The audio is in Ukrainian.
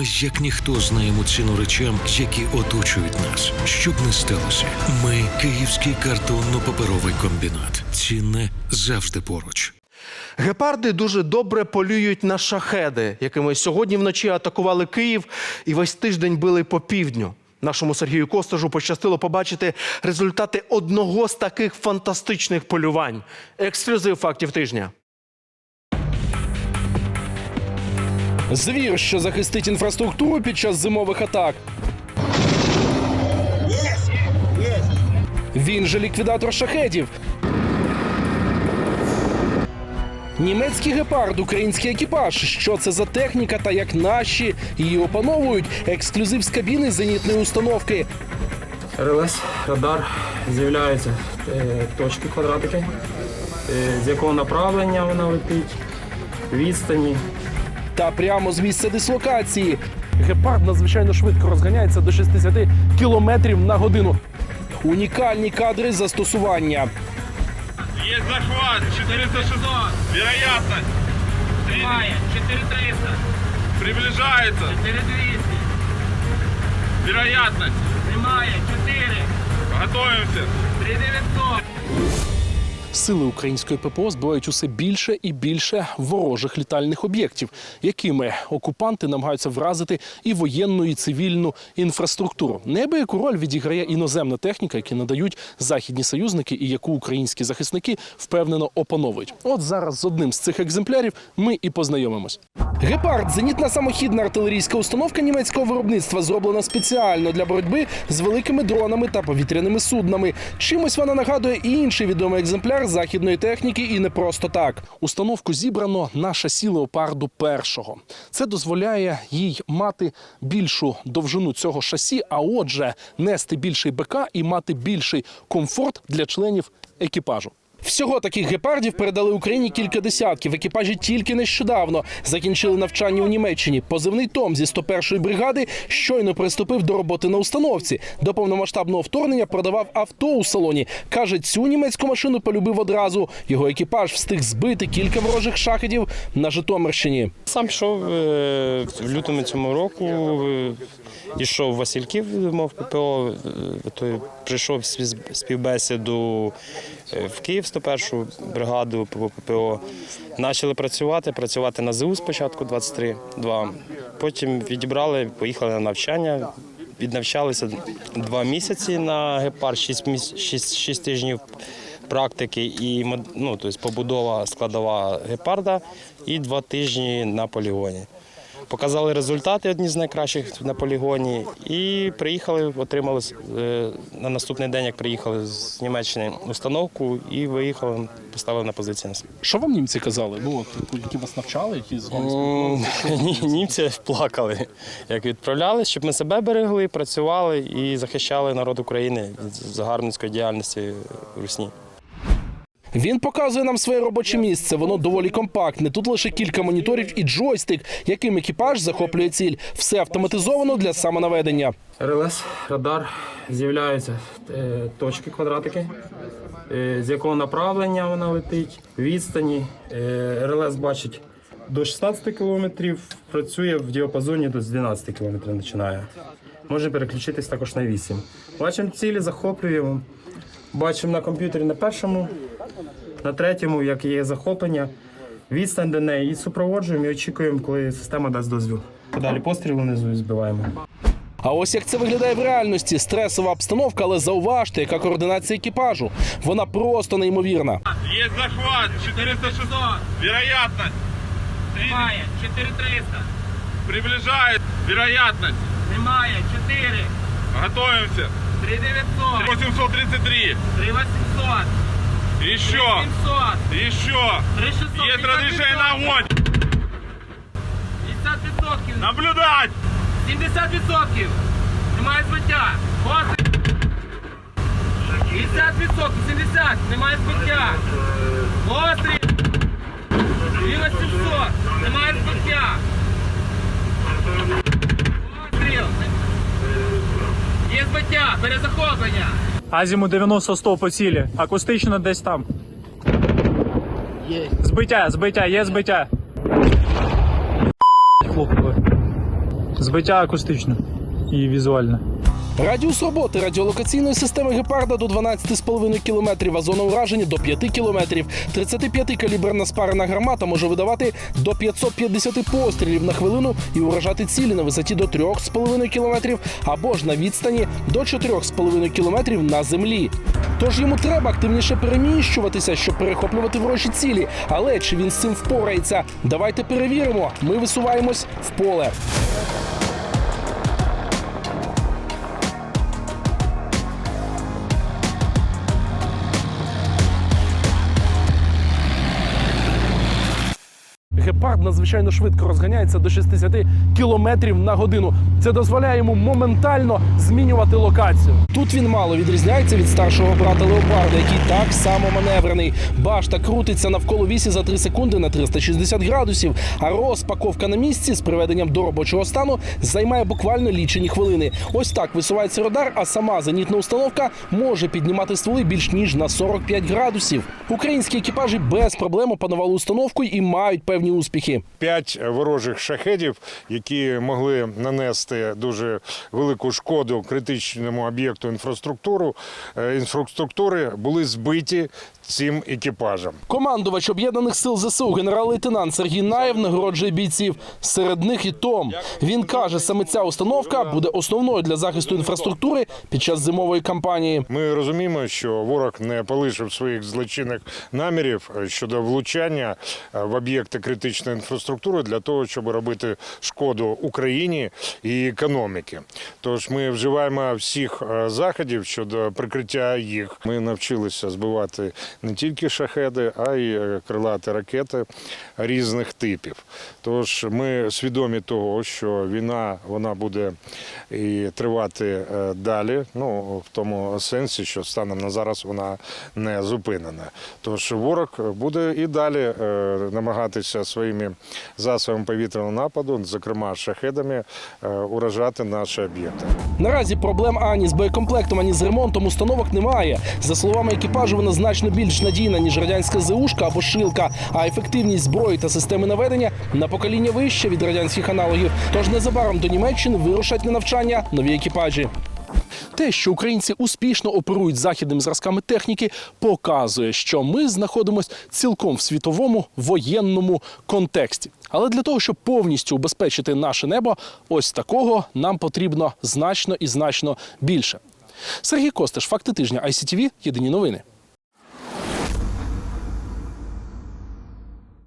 Ми як ніхто знаємо ціну речам, які оточують нас. Щоб не сталося, ми Київський картонно-паперовий комбінат. Цінне завжди поруч. Гепарди дуже добре полюють на шахеди, якими сьогодні вночі атакували Київ і весь тиждень били по півдню. Нашому Сергію Костежу пощастило побачити результати одного з таких фантастичних полювань. Ексклюзив фактів тижня. Звір, що захистить інфраструктуру під час зимових атак. Він же ліквідатор шахедів. Німецький гепард, український екіпаж. Що це за техніка та як наші її опановують? Ексклюзив з кабіни зенітної установки. РЛС, радар, з'являються е, точки квадратики, е, з якого направлення вона летить, відстані. Та прямо з місця дислокації. Гепард надзвичайно швидко розганяється до 60 км на годину. Унікальні кадри застосування. Есть захват, 406, вероятность. Немає, 4300, Приближается, 4200, вероятность. немає, 4, Готовимся. 3900. Сили української ППО збивають усе більше і більше ворожих літальних об'єктів, якими окупанти намагаються вразити і воєнну, і цивільну інфраструктуру. Неабияку роль відіграє іноземна техніка, яку надають західні союзники, і яку українські захисники впевнено опановують. От зараз з одним з цих екземплярів ми і познайомимось. Гепард зенітна самохідна артилерійська установка німецького виробництва, зроблена спеціально для боротьби з великими дронами та повітряними суднами. Чимось вона нагадує і інший відомий екземпляр західної техніки, і не просто так. Установку зібрано на шасі леопарду першого. Це дозволяє їй мати більшу довжину цього шасі, а отже, нести більший БК і мати більший комфорт для членів екіпажу. Всього таких гепардів передали Україні кілька десятків. Екіпажі тільки нещодавно закінчили навчання у Німеччині. Позивний Том зі 101-ї бригади щойно приступив до роботи на установці. До повномасштабного вторгнення продавав авто у салоні. каже, цю німецьку машину полюбив одразу. Його екіпаж встиг збити кілька ворожих шахедів на Житомирщині. Сам пішов е, в лютому цього року, е, йшов в Васильків, мов ППО, е, той прийшов спів- співбесіду е, в Київ 101 бригаду по ППО. Почали працювати, працювати на ЗУ спочатку 23-2. Потім відібрали, поїхали на навчання. Віднавчалися два місяці на гепар, 6, міс... 6, 6 тижнів практики і ну, тобто побудова складова гепарда і два тижні на полігоні. Показали результати одні з найкращих на полігоні, і приїхали, отримали е, на наступний день, як приїхали з Німеччини установку, і виїхали, поставили на позиції. Що вам німці казали? Ну от які вас навчали, які з вами Ні- Німці плакали, як відправляли, щоб ми себе берегли, працювали і захищали народ України від загарбницької діяльності Русні. Він показує нам своє робоче місце. Воно доволі компактне. Тут лише кілька моніторів і джойстик, яким екіпаж захоплює ціль. Все автоматизовано для самонаведення. РЛС, радар, з'являються е, точки квадратики, е, з якого направлення вона летить, відстані. Е, РЛС бачить до 16 кілометрів, працює в діапазоні до 12 кілометрів починає. Може переключитись також на 8. Бачимо цілі, захоплюємо. Бачимо на комп'ютері на першому, на третьому, як є захоплення. Відстань до неї і супроводжуємо і очікуємо, коли система дасть дозвіл. Подалі постріл внизу і збиваємо. А ось як це виглядає в реальності. Стресова обстановка, але зауважте, яка координація екіпажу. Вона просто неймовірна. Есть захват, 406, вероятность. Немає, 4300, Приближает, вероятность. немає, 4, Готовимся. 3900, 833. 3800, Еще, 700, еще. 3600, Есть разрешение на огонь. 50%, Наблюдать. 70%, немає збиття, постріл. 50%, 70, немає збиття, постріл. Мінус 700, немає збиття. Постріл. Є збиття, перезахоплення. Азіму 90-100 по цілі. Акустично десь там. Є. Збиття, збиття, є збиття. Хлопнули. Збиття акустично і візуальне. Радіус роботи радіолокаційної системи гепарда до 12,5 км, а зона ураження до 5 км. 35-каліберна спарена гармата може видавати до 550 пострілів на хвилину і уражати цілі на висоті до 3,5 км або ж на відстані до 4,5 км на землі. Тож йому треба активніше переміщуватися, щоб перехоплювати ворожі цілі. Але чи він з цим впорається? Давайте перевіримо. Ми висуваємось в поле. Гепард надзвичайно швидко розганяється до 60 кілометрів на годину. Це дозволяє йому моментально змінювати локацію. Тут він мало відрізняється від старшого брата Леопарда, який так само маневрений. Башта крутиться навколо вісі за 3 секунди на 360 градусів. А розпаковка на місці з приведенням до робочого стану займає буквально лічені хвилини. Ось так висувається радар, а сама зенітна установка може піднімати стволи більш ніж на 45 градусів. Українські екіпажі без проблем опанували установку і мають певні успіхи. п'ять ворожих шахедів, які могли нанести дуже велику шкоду критичному об'єкту е, інфраструктури, були збиті цим екіпажем. Командувач об'єднаних сил ЗСУ генерал-лейтенант Сергій Наєв нагороджує бійців. Серед них і Том. Він каже, саме ця установка буде основною для захисту інфраструктури під час зимової кампанії. Ми розуміємо, що ворог не полишив своїх злочинних намірів е, щодо влучання е, в об'єкти критичної інфраструктури для того, щоб робити шкоду Україні і економіки. Тож ми вживаємо всіх е, заходів щодо прикриття їх. Ми навчилися збивати не тільки шахеди, а й е, крилаті ракети різних типів. Тож ми свідомі того, що війна вона буде і тривати е, далі. Ну в тому сенсі, що станом на зараз вона не зупинена. Тож ворог буде і далі е, намагатися своїми засобами повітряного нападу, зокрема шахедами, уражати наші об'єкти. Наразі проблем ані з боєкомплектом, ані з ремонтом установок немає. За словами екіпажу, вона значно більш надійна ніж радянська ЗУшка або шилка. А ефективність зброї та системи наведення на покоління вища від радянських аналогів. Тож незабаром до Німеччини вирушать на навчання нові екіпажі. Те, що українці успішно оперують західними зразками техніки, показує, що ми знаходимося цілком в світовому воєнному контексті. Але для того, щоб повністю убезпечити наше небо, ось такого нам потрібно значно і значно більше. Сергій Костеш, факти тижня ICTV, Єдині новини.